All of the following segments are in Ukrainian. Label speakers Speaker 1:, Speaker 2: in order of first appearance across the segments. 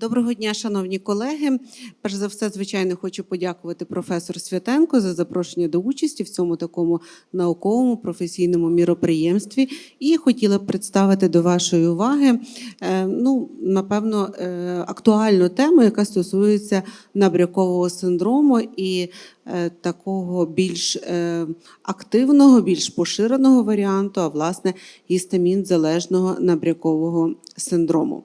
Speaker 1: Доброго дня, шановні колеги. Перш за все, звичайно, хочу подякувати професору Святенко за запрошення до участі в цьому такому науковому професійному міроприємстві. І хотіла б представити до вашої уваги, е, ну, напевно, е, актуальну тему, яка стосується набрякового синдрому і такого більш е, активного, більш поширеного варіанту, а власне гістамін залежного набрякового синдрому.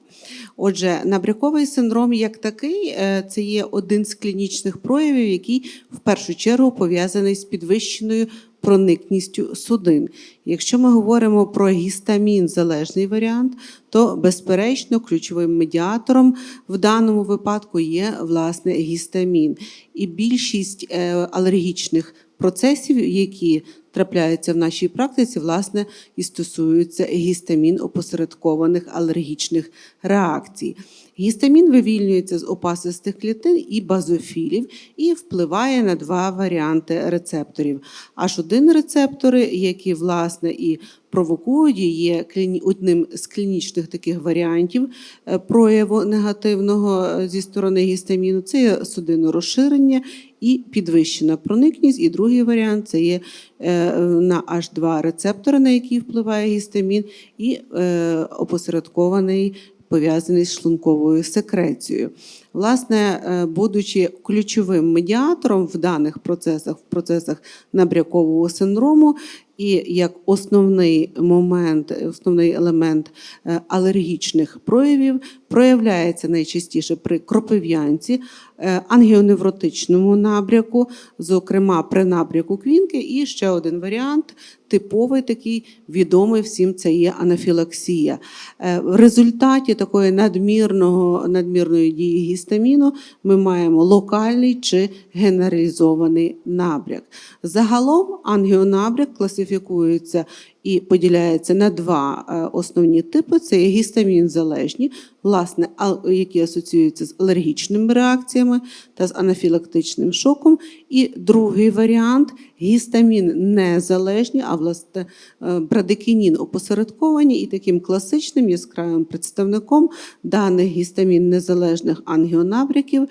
Speaker 1: Отже, набряковий синдром як такий е, це є один з клінічних проявів, який в першу чергу пов'язаний з підвищеною проникністю судин. Якщо ми говоримо про гістамін залежний варіант, то безперечно ключовим медіатором в даному випадку є власне гістамін. І більшість е, алергічних процесів, які трапляються в нашій практиці, власне, і стосуються гістамін опосередкованих алергічних реакцій. Гістамін вивільнюється з опасистих клітин і базофілів і впливає на два варіанти рецепторів. Аж один рецептори, які власне і провокують, є одним з клінічних таких варіантів е, прояву негативного е, зі сторони гістаміну, це є судинорозширення і підвищена проникність. І другий варіант це є е, на H2 рецептори, на які впливає гістамін, і е, опосередкований пов'язаний з шлунковою секрецією. Власне, е, будучи ключовим медіатором в даних процесах, в процесах набрякового синдрому, і як основний момент, основний елемент е, алергічних проявів, проявляється найчастіше при кропив'янці, е, ангіоневротичному набряку, зокрема при набряку квінки, і ще один варіант. Типовий такий відомий всім це є анафілаксія. Е, В результаті такої надмірного, надмірної дії гістаміну ми маємо локальний чи генералізований набряк. Загалом ангіонабряк класифікується і поділяється на два е, основні типи: це є гістамін-залежні, власне, які асоціюються з алергічними реакціями та з анафілактичним шоком. І другий варіант гістамін незалежні, а власне е, брадикінін опосередковані, і таким класичним яскравим представником даних гістамін незалежних ангіонабряків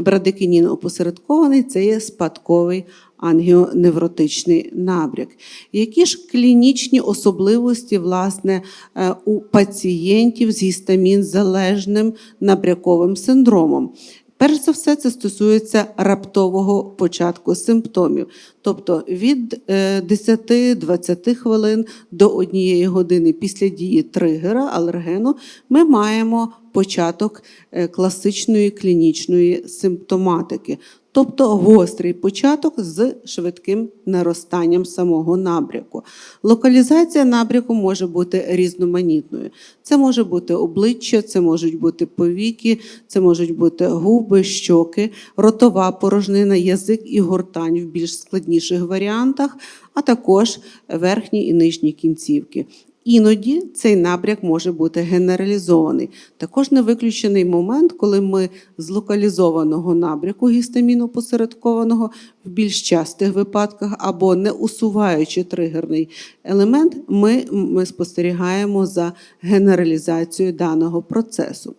Speaker 1: брадикінін опосередкований це є спадковий ангіоневротичний набряк. Які ж клінічні особливості власне е, у пацієнтів з гістамін-залежним набряковим синдромом? Перш за все, це стосується раптового початку симптомів, тобто від е, 10-20 хвилин до однієї години після дії тригера алергену ми маємо початок е, класичної клінічної симптоматики. Тобто гострий початок з швидким наростанням самого набряку. Локалізація набряку може бути різноманітною. Це може бути обличчя, це можуть бути повіки, це можуть бути губи, щоки, ротова порожнина, язик і гортань в більш складніших варіантах, а також верхні і нижні кінцівки. Іноді цей напряг може бути генералізований. Також не виключений момент, коли ми з локалізованого набряку гістаміну посередкованого в більш частих випадках або не усуваючи тригерний елемент, ми, ми спостерігаємо за генералізацією даного процесу.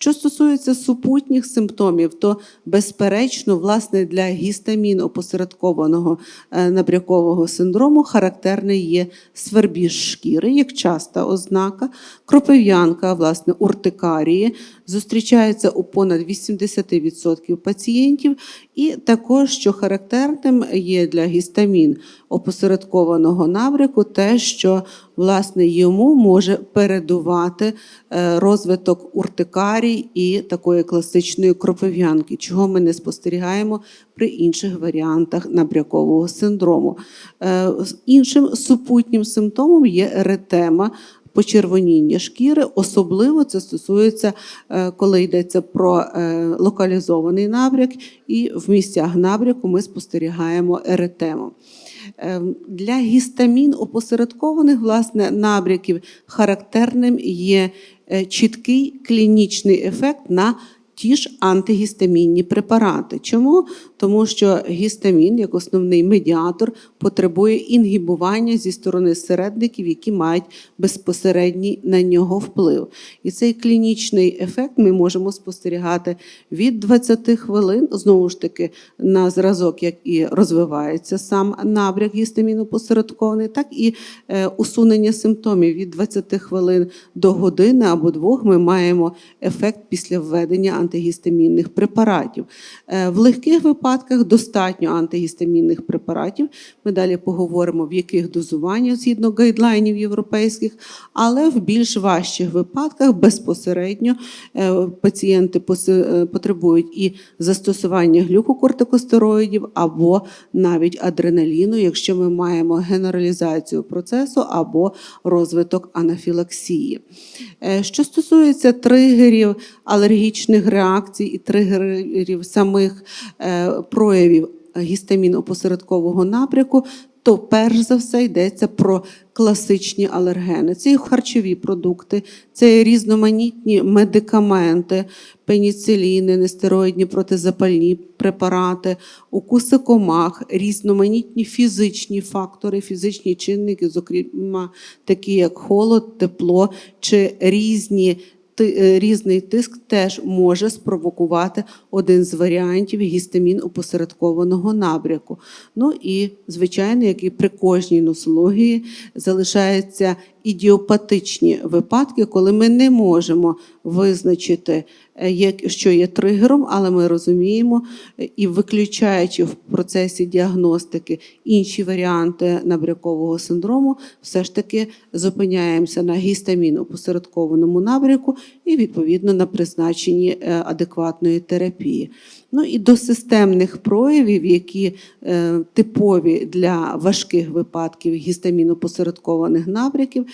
Speaker 1: Що стосується супутніх симптомів, то безперечно, власне, для гістамін опосередкованого е, набрякового синдрому характерний є свербіж шкіри, як часта ознака, кропив'янка, власне, уртикарії, зустрічається у понад 80% пацієнтів, і також, що характерним є для гістамін опосередкованого набряку, те, що власне йому може передувати е, розвиток уртикарій і такої класичної кропив'янки, чого ми не спостерігаємо при інших варіантах набрякового синдрому. Е, Іншим супутнім симптомом є еретема. Почервоніння шкіри, особливо це стосується, е, коли йдеться про е, локалізований набряк, і в місцях набряку ми спостерігаємо еретему. Ем, Для гістамін опосередкованих власне набряків характерним є е, чіткий клінічний ефект на ті ж антигістамінні препарати. Чому? Тому що гістамін, як основний медіатор, потребує інгібування зі сторони середників, які мають безпосередній на нього вплив. І цей клінічний ефект ми можемо спостерігати від 20 хвилин, знову ж таки, на зразок, як і розвивається сам набряк гістаміну посередкований, так і е, усунення симптомів від 20 хвилин до години або двох ми маємо ефект після введення антигістамінних препаратів. Е, В легких випадках достатньо антигістамінних препаратів. Ми далі поговоримо, в яких дозуваннях згідно гайдлайнів європейських, але в більш важчих випадках безпосередньо е, пацієнти е, потребують і застосування глюкокортикостероїдів або навіть адреналіну, якщо ми маємо генералізацію процесу або розвиток анафілаксії. Е, Що стосується тригерів, алергічних реакцій і тригерів самих проявів гістамінопосередкового напряку, то перш за все йдеться про класичні алергени. Це і харчові продукти, це і різноманітні медикаменти, пеніциліни, нестероїдні протизапальні препарати, укуси комах, різноманітні фізичні фактори, фізичні чинники, зокрема такі як холод, тепло чи різні різний тиск теж може спровокувати один з варіантів гістамін опосередкованого набряку. Ну і, звичайно, як і при кожній носології, залишаються ідіопатичні випадки, коли ми не можемо визначити, е, що є тригером, але ми розуміємо е, і виключаючи в процесі діагностики інші варіанти набрякового синдрому, все ж таки зупиняємося на гістамін опосередкованому набряку і відповідно на призначенні е, адекватної терапії. Ну і до системних проявів, які е, типові для важких випадків гістамінопосередкованих набряків,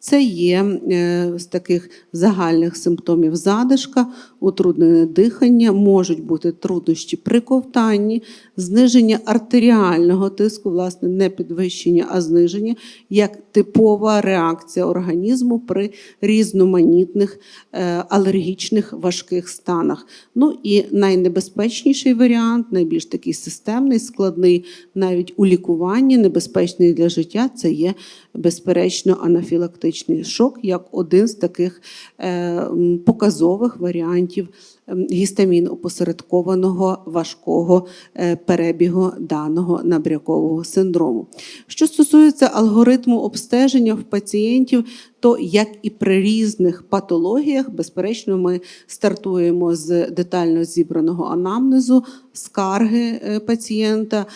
Speaker 1: це є е, з таких загальних симптомів задишка, утруднене дихання, можуть бути труднощі при ковтанні, зниження артеріального тиску, власне, не підвищення, а зниження, як типова реакція організму при різноманітних е, алергічних важких станах. Ну і найнебезпечніший варіант, найбільш такий системний, складний навіть у лікуванні, небезпечний для життя, це є безперечно анафілактичний шок, як один з таких е, показових варіантів ем, гістамін-опосередкованого важкого е, перебігу даного набрякового синдрому. Що стосується алгоритму обстеження в пацієнтів, то як і при різних патологіях, безперечно, ми стартуємо з детально зібраного анамнезу, скарги е, пацієнта,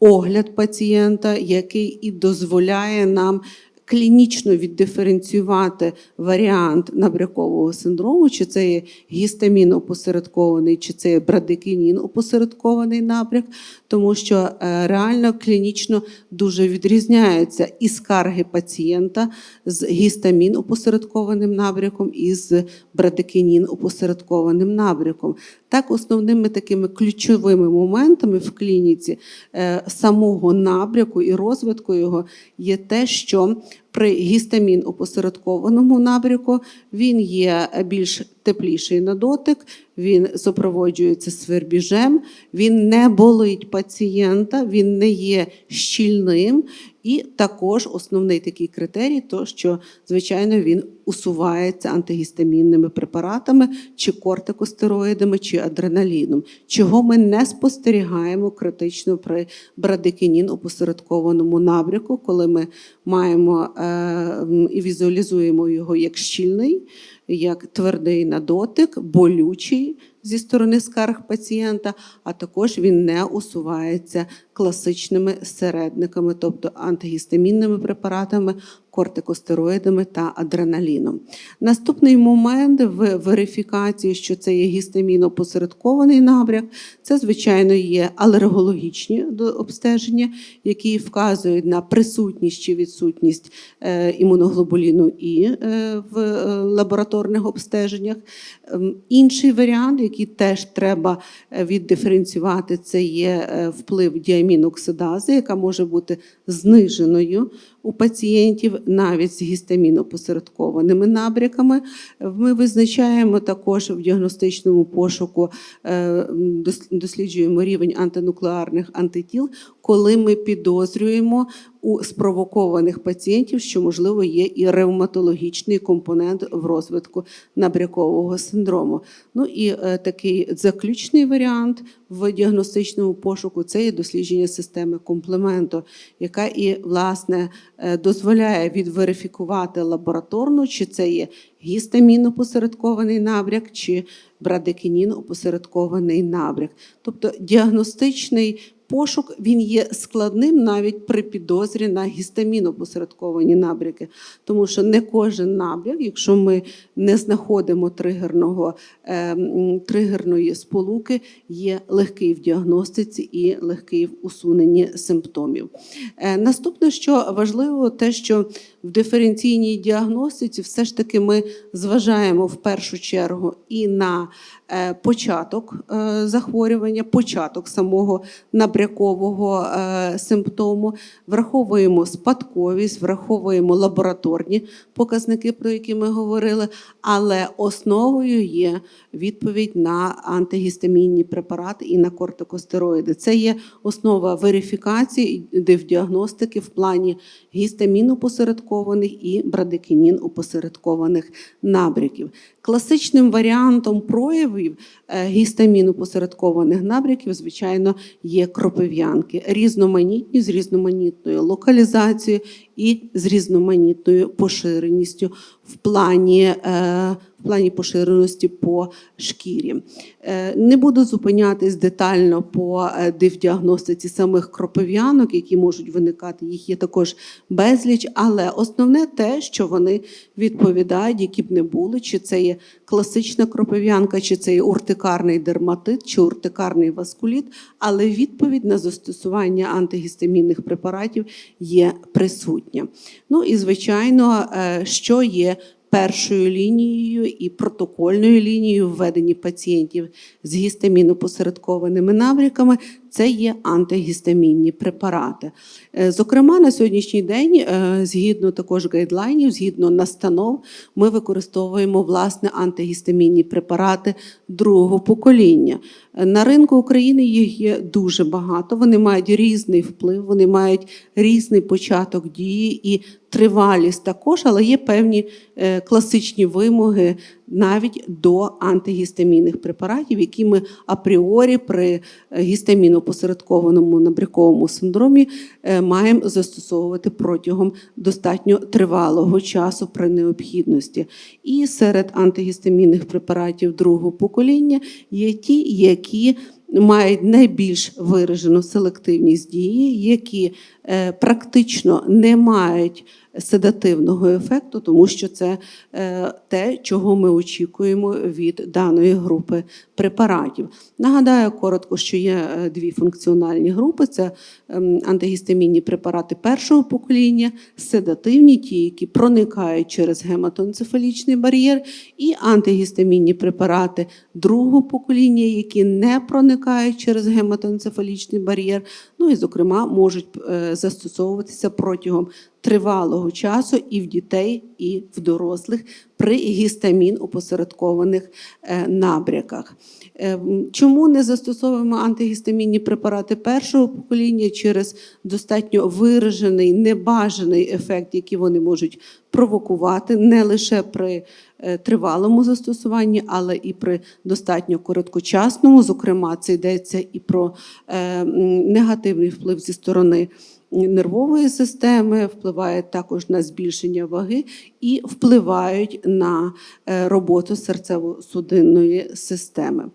Speaker 1: огляд пацієнта, який і дозволяє нам клінічно віддиференціювати варіант набрякового синдрому, чи це є гістамін опосередкований, чи це є брадикінін опосередкований набряк, тому що е, реально клінічно дуже відрізняються і скарги пацієнта з гістамін опосередкованим набряком і з брадикінін опосередкованим набряком. Так, основними такими ключовими моментами в клініці е, самого набряку і розвитку його є те, що при гістамін опосередкованому набряку він є більш тепліший на дотик, він супроводжується свербіжем, він не болить пацієнта, він не є щільним. І також основний такий критерій, то що звичайно він усувається антигістамінними препаратами, чи кортикостероїдами, чи адреналіном, чого ми не спостерігаємо критично при брадикінін опосередкованому набряку, коли ми маємо е, і візуалізуємо його як щільний, як твердий на дотик, болючий зі сторони скарг пацієнта, а також він не усувається класичними середниками, тобто антигістамінними препаратами, кортикостероїдами та адреналіном. Наступний момент в верифікації, що це є гістамінопосередкований набряк, це, звичайно, є алергологічні обстеження, які вказують на присутність чи відсутність е, імуноглобуліну І е, в е, лабораторних обстеженнях. Ем, Інший варіант, який теж треба віддиференціювати, це є вплив діаміноксидази, яка може бути зниженою у пацієнтів навіть з гістамінопосередкованими набряками. Ми визначаємо також в діагностичному пошуку, е, досліджуємо рівень антинуклеарних антитіл, коли ми підозрюємо у спровокованих пацієнтів, що можливо є і ревматологічний компонент в розвитку набрякового синдрому. Ну і е, такий заключний варіант в діагностичному пошуку це є дослідження системи комплементу, яка і власне е, дозволяє відверифікувати лабораторно, чи це є гістамінопосередкований набряк, чи брадикінін опосередкований набряк. Тобто діагностичний пошук він є складним навіть при підозрі на гістамінопосередковані набряки, тому що не кожен набряк, якщо ми не знаходимо тригерного, е, тригерної сполуки, є легкий в діагностиці і легкий в усуненні симптомів. Е, Наступне, що важливо, те, що в диференційній діагностиці все ж таки ми зважаємо в першу чергу і на е, початок е, захворювання, початок самого набрякового е, симптому, враховуємо спадковість, враховуємо лабораторні показники, про які ми говорили, але основою є відповідь на антигістамінні препарати і на кортикостероїди. Це є основа верифікації де в діагностики в плані гістамінопосередкованих і брадикінін упосередкованих набряків. Класичним варіантом проявів е, гістамінопосередкованих набряків, звичайно, є кропив'янки, різноманітні з різноманітною локалізацією і з різноманітною поширеністю в плані, е, в плані поширеності по шкірі. Е, Не буду зупинятись детально по е, дивдіагностиці самих кропив'янок, які можуть виникати. Їх є також безліч, але основне те, що вони відповідають, які б не були, чи це є класична кропив'янка, чи це є уртикарний дерматит, чи уртикарний васкуліт, але відповідь на застосування антигістамінних препаратів є присутня. Ну і звичайно, е, що є першою лінією і протокольною лінією введення пацієнтів з гістамінопосередкованими набряками це є антигістамінні препарати. Е, Зокрема, на сьогоднішній день, е, згідно також гайдлайнів, згідно настанов, ми використовуємо власне антигістамінні препарати другого покоління. Е, На ринку України їх є дуже багато. Вони мають різний вплив, вони мають різний початок дії і тривалість також, але є певні класичні вимоги навіть до антигістамінних препаратів, які ми апріорі при е, гістамінопосередкованому набряковому синдромі е, маємо застосовувати протягом достатньо тривалого часу при необхідності. І серед антигістамінних препаратів другого покоління є ті, які мають найбільш виражену селективність дії, які практично не мають седативного ефекту, тому що це е, те, чого ми очікуємо від даної групи препаратів. Нагадаю коротко, що є е, дві функціональні групи: це ем, антигістамінні препарати першого покоління, седативні, ті, які проникають через гематоенцефалічний бар'єр, і антигістамінні препарати другого покоління, які не проникають через гематоенцефалічний бар'єр, ну і, зокрема, можуть е, застосовуватися протягом тривалого часу і в дітей, і в дорослих при гістамін опосередкованих е, набряках. Е, Чому не застосовуємо антигістамінні препарати першого покоління через достатньо виражений, небажаний ефект, який вони можуть провокувати не лише при е, тривалому застосуванні, але і при достатньо короткочасному. Зокрема, це йдеться і про негативний вплив зі сторони нервової системи, впливають також на збільшення ваги і впливають на е, роботу серцево-судинної системи.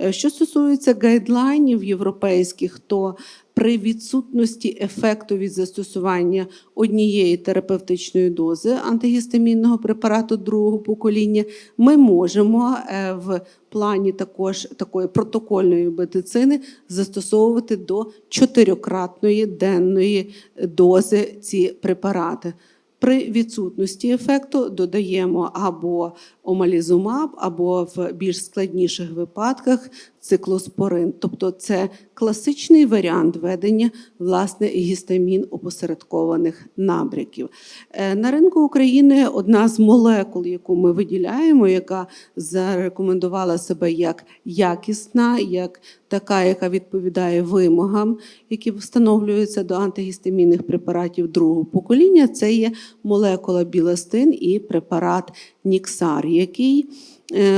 Speaker 1: Е, Що стосується гайдлайнів європейських, то при відсутності ефекту від застосування однієї терапевтичної дози антигістамінного препарату другого покоління, ми можемо е, в плані також такої протокольної медицини застосовувати до чотирикратної денної дози ці препарати. При відсутності ефекту додаємо або омалізумаб, або в більш складніших випадках циклоспорин. Тобто це класичний варіант ведення власне гістамін опосередкованих набряків. Е, На ринку України одна з молекул, яку ми виділяємо, яка зарекомендувала себе як якісна, як така, яка відповідає вимогам, які встановлюються до антигістамінних препаратів другого покоління, це є молекула біластин і препарат Ніксар, який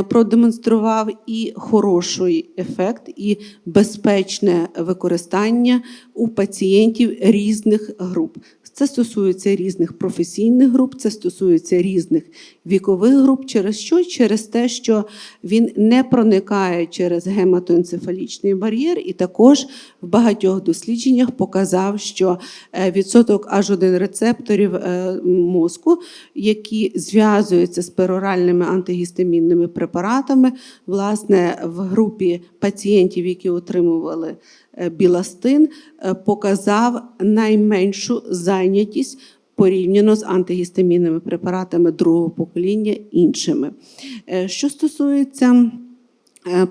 Speaker 1: продемонстрував і хороший ефект, і безпечне використання у пацієнтів різних груп. Це стосується різних професійних груп, це стосується різних вікових груп. Через що? Через те, що він не проникає через гематоенцефалічний бар'єр, і також в багатьох дослідженнях показав, що е, відсоток H1 рецепторів е, мозку, які зв'язуються з пероральними антигістамінними препаратами, власне, в групі пацієнтів, які отримували біластин, е, показав найменшу зайнятість порівняно з антигістамінними препаратами другого покоління іншими. Е, Що стосується е,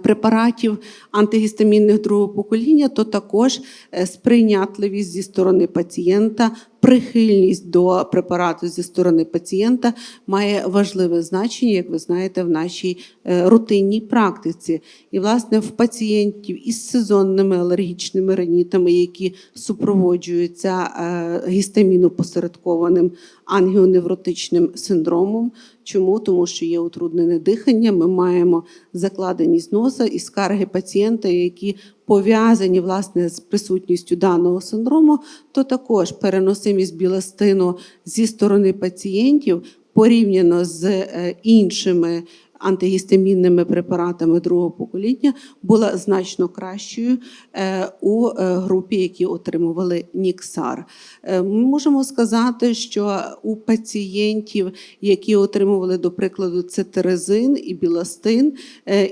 Speaker 1: препаратів антигістамінних другого покоління, то також е, сприйнятливість зі сторони пацієнта, прихильність до препарату зі сторони пацієнта має важливе значення, як ви знаєте, в нашій е, рутинній практиці. І, власне, в пацієнтів із сезонними алергічними ринітами, які супроводжуються е, гістамінопосередкованим ангіоневротичним синдромом. Чому? Тому що є утруднене дихання, ми маємо закладеність носа і скарги пацієнта, які пов'язані власне з присутністю даного синдрому, то також переносимість біластину зі сторони пацієнтів порівняно з е, іншими антигістамінними препаратами другого покоління була значно кращою е, у е, групі, які отримували Ніксар. Е, Ми можемо сказати, що у пацієнтів, які отримували, до прикладу, цетерезин і біластин,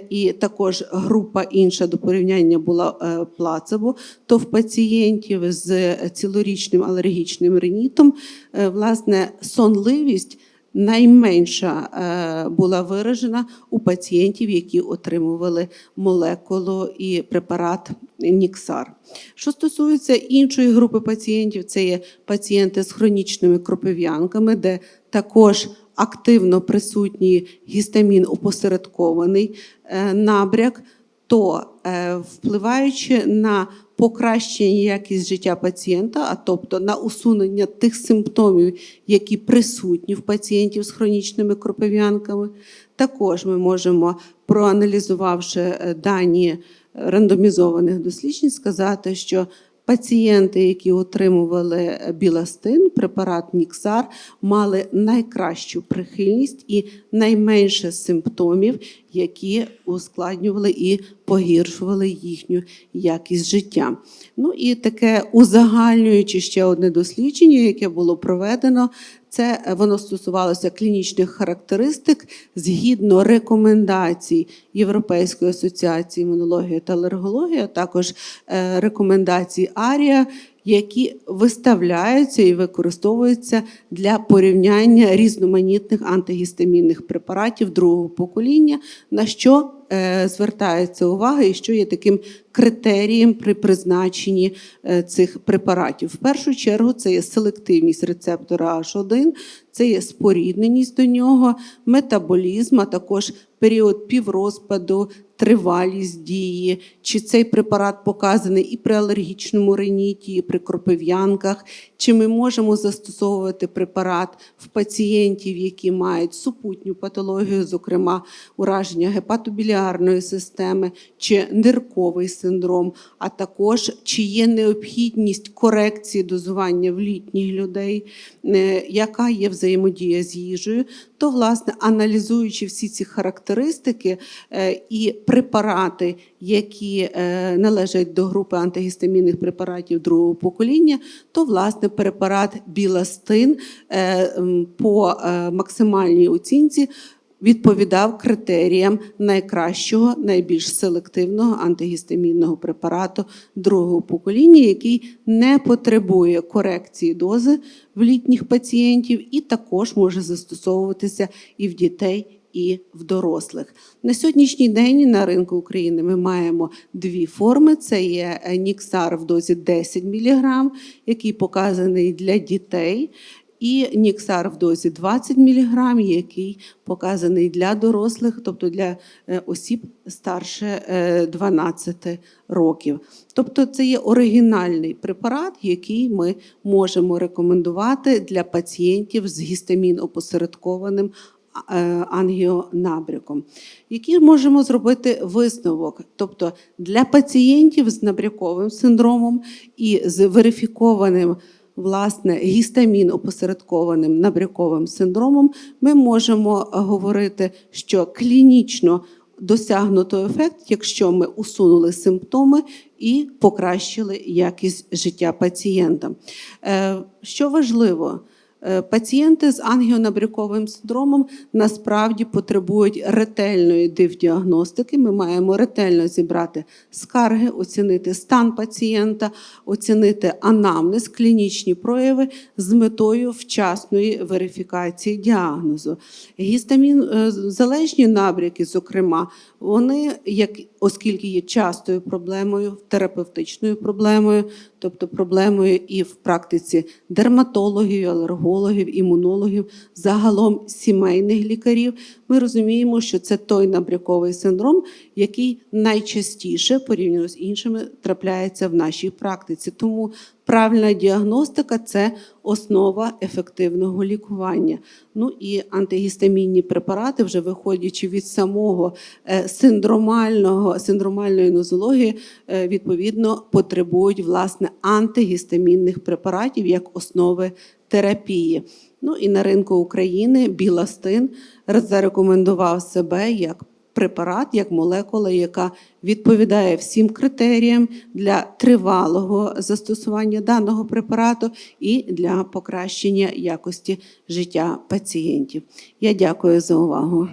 Speaker 1: і також група інша до порівняння була плацебо, то в пацієнтів з цілорічним алергічним ринітом, е, власне, сонливість найменша е, була виражена у пацієнтів, які отримували молекулу і препарат Ніксар. Що стосується іншої групи пацієнтів, це є пацієнти з хронічними кропив'янками, де також активно присутній гістамін опосередкований е, набряк, то е, впливаючи на покращення якість життя пацієнта, а тобто на усунення тих симптомів, які присутні в пацієнтів з хронічними кропив'янками, також ми можемо, проаналізувавши е, дані рандомізованих досліджень, сказати, що Пацієнти, які отримували е, біластин, препарат Ніксар, мали найкращу прихильність і найменше симптомів, які ускладнювали і погіршували їхню якість життя. Ну і таке узагальнюючи ще одне дослідження, яке було проведено. Це е, воно стосувалося клінічних характеристик згідно рекомендацій Європейської асоціації імунології та алергології, а також е, рекомендацій АРІА, які виставляються і використовуються для порівняння різноманітних антигістамінних препаратів другого покоління, на що е, звертається увага і що є таким критерієм при призначенні е, цих препаратів. В першу чергу це є селективність рецептора H1, це є спорідненість до нього, метаболізм, а також період піврозпаду, тривалість дії, чи цей препарат показаний і при алергічному риніті, і при кропив'янках, чи ми можемо застосовувати препарат в пацієнтів, які мають супутню патологію, зокрема ураження гепатобіліарної системи чи нирковий синдром, а також чи є необхідність корекції дозування в літніх людей, е, яка є взаємодія з їжею, то, власне, аналізуючи всі ці характеристики е, і препарати, які е, належать до групи антигістамінних препаратів другого покоління, то, власне, препарат Біластин е, по е, максимальній оцінці відповідав критеріям найкращого, найбільш селективного антигістамінного препарату другого покоління, який не потребує корекції дози в літніх пацієнтів і також може застосовуватися і в дітей. І в дорослих на сьогоднішній день на ринку України ми маємо дві форми: це є е, Ніксар в дозі 10 мг, який показаний для дітей, і Ніксар в дозі 20 мг, який показаний для дорослих, тобто для е, осіб старше е, 12 років. Тобто це є оригінальний препарат, який ми можемо рекомендувати для пацієнтів з гістамін-опосередкованим е, ангіонабряком. Який можемо зробити висновок? Тобто для пацієнтів з набряковим синдромом і з верифікованим власне гістамін опосередкованим набряковим синдромом, ми можемо говорити, що клінічно досягнуто ефект, якщо ми усунули симптоми і покращили якість життя пацієнта. Е, Що важливо? Е, Пацієнти з ангіонабряковим синдромом насправді потребують ретельної дивдіагностики. Ми маємо ретельно зібрати скарги, оцінити стан пацієнта, оцінити анамнез, клінічні прояви з метою вчасної верифікації діагнозу. Гістамін е, залежні набряки, зокрема, вони, як оскільки є частою проблемою, терапевтичною проблемою, тобто проблемою і в практиці дерматологів, алергологів, імунологів, загалом сімейних лікарів, ми розуміємо, що це той набряковий синдром, який найчастіше порівняно з іншими трапляється в нашій практиці. Тому правильна діагностика це основа ефективного лікування. Ну і антигістамінні препарати, вже виходячи від самого е, синдромального синдромальної нозології, е, відповідно потребують власне антигістамінних препаратів як основи терапії. Ну і на ринку України біластин зарекомендував себе як препарат, як молекула, яка відповідає всім критеріям для тривалого застосування даного препарату і для покращення якості життя пацієнтів. Я дякую за увагу.